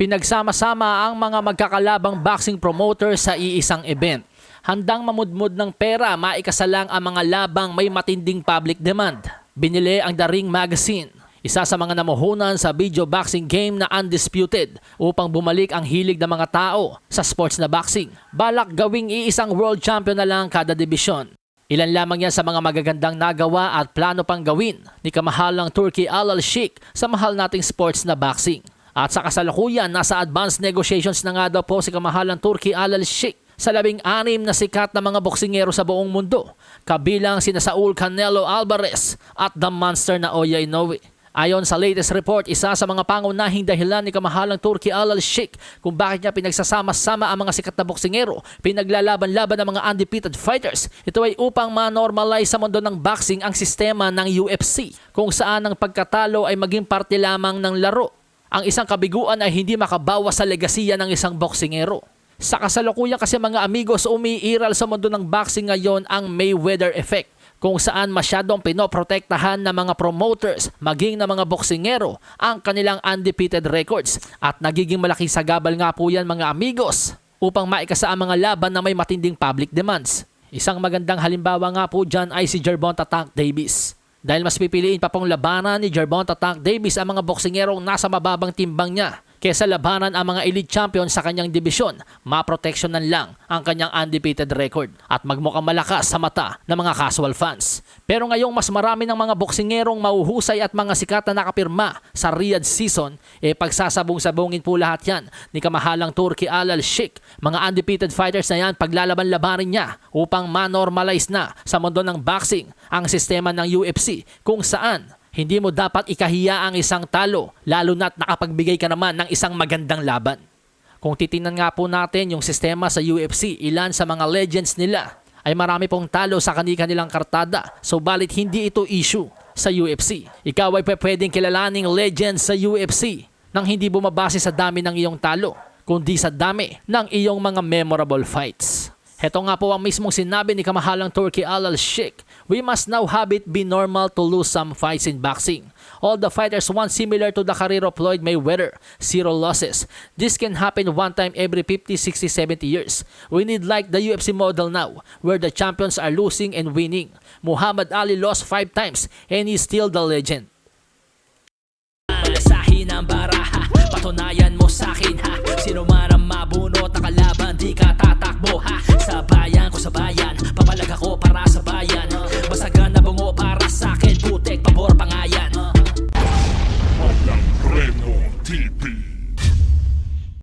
Pinagsama-sama ang mga magkakalabang boxing promoter sa iisang event. Handang mamudmud ng pera, maikasalang ang mga labang may matinding public demand. Binili ang The Ring Magazine, isa sa mga namuhunan sa video boxing game na undisputed upang bumalik ang hilig ng mga tao sa sports na boxing. Balak gawing iisang world champion na lang kada dibisyon. Ilan lamang yan sa mga magagandang nagawa at plano pang gawin ni kamahalang Turkey Al Sheikh sa mahal nating sports na boxing. At sa kasalukuyan, nasa advanced negotiations na nga daw po si kamahalang Turkey Al Sheikh sa labing anim na sikat na mga boksingero sa buong mundo, kabilang sina Saul Canelo Alvarez at the monster na Oya Inoue. Ayon sa latest report, isa sa mga pangunahing dahilan ni kamahalang Turkey Al Sheikh kung bakit niya pinagsasama-sama ang mga sikat na boksingero, pinaglalaban-laban ng mga undefeated fighters. Ito ay upang ma-normalize sa mundo ng boxing ang sistema ng UFC, kung saan ang pagkatalo ay maging parte lamang ng laro. Ang isang kabiguan ay hindi makabawas sa legasiya ng isang boksingero. Sa kasalukuyan kasi mga amigos, umiiral sa mundo ng boxing ngayon ang Mayweather effect kung saan masyadong pinoprotektahan ng mga promoters maging ng mga boksingero ang kanilang undefeated records at nagiging malaking sagabal nga po yan mga amigos upang maikasa ang mga laban na may matinding public demands. Isang magandang halimbawa nga po dyan ay si Gervonta Tank Davis. Dahil mas pipiliin pa pong labanan ni Gervonta Tank Davis ang mga boksingerong nasa mababang timbang niya kesa labanan ang mga elite champion sa kanyang dibisyon, maproteksyonan lang ang kanyang undefeated record at magmukhang malakas sa mata ng mga casual fans. Pero ngayong mas marami ng mga boksingerong mauhusay at mga sikat na nakapirma sa Riyadh season, eh pagsasabong-sabongin po lahat yan ni kamahalang Turkey Al Sheikh. Mga undefeated fighters na yan paglalaban-labanin niya upang ma-normalize na sa mundo ng boxing ang sistema ng UFC kung saan hindi mo dapat ikahiya ang isang talo, lalo na't nakapagbigay ka naman ng isang magandang laban. Kung titingnan nga po natin yung sistema sa UFC, ilan sa mga legends nila ay marami pong talo sa kanilang kartada, so balit hindi ito issue sa UFC. Ikaw ay pwedeng kilalaning legend sa UFC nang hindi bumabase sa dami ng iyong talo, kundi sa dami ng iyong mga memorable fights. Heto nga po ang mismong sinabi ni kamahalang Turkey Al Sheikh. We must now have it be normal to lose some fights in boxing. All the fighters want similar to the career of Floyd Mayweather, zero losses. This can happen one time every 50, 60, 70 years. We need like the UFC model now, where the champions are losing and winning. Muhammad Ali lost five times and he's still the legend. Sa hinang baraha, patunayan mo sa akin ha